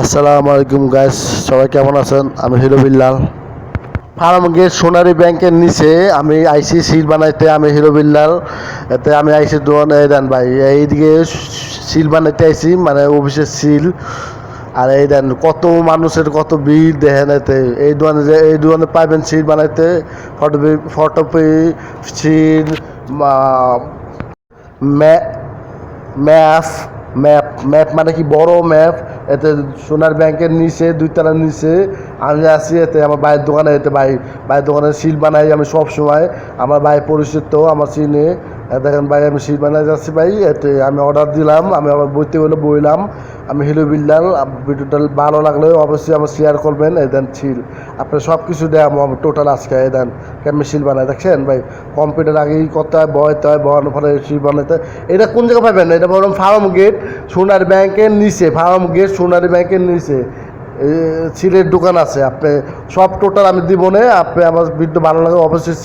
আসসালামু আলাইকুম গাইস সবাই কেমন আছেন? আমি hero Billal. Farm gate Sonali ব্যাংকের নিচে আমি আইসি সিল বানাইতে আমি হিরো বিল্লাল। এতে আমি আইসি দোকান দেন ভাই, এইদিকে সিল বানাইতে আইসি মানে অফিসের সিল। আর এই দেন কত মানুষের কত ভিড় দেখেন এতে। এই দোকানে এই দোকানে পাইবেন সিল বানাইতে, ফটো ফটোপি সিল ম্যাপ ম্যাপ ম্যাপ মানে কি বড় ম্যাপ? এতে সোনার ব্যাংকের নিচে, দুইতলার নিচে, আমি আছি এতে, আমার ভাইয়ের দোকানে এতে ভাই, ভাইয়ের দোকানে সিল বানাই আমি সব সময় আমার ভাই পরিচিত, আমার চিনে। এ দেখেন ভাই, আমি সিল বানাই যাচ্ছি ভাই, এতে আমি অর্ডার দিলাম, আমি আমার বইতে বলে বইলাম, আমি হিলো বিল্লাল ভিডিওটা ভালো লাগলে অবশ্যই আমার শেয়ার করবেন, এই দেন সিল আপনার সব কিছু দেয়, আমার টোটাল আজকে, এই দেন। কেমন সিল বানাই দেখছেন? ভাই কম্পিউটার আগেই করতে হয় বয়তে হয় বয়ানো ফলে সিল বানাইতে হয়। এটা কোন জায়গায় পাবেন? এটা বললাম ফার্ম গেট, সোনার ব্যাংকের নিচে, ফার্ম গেট, সোনারি ব্যাংকের নিচে। সিলের দোকান আছে, আপনি সব টোটাল আমি দিব না, আপনি আমার ভিডিও ভালো লাগে অবশ্যই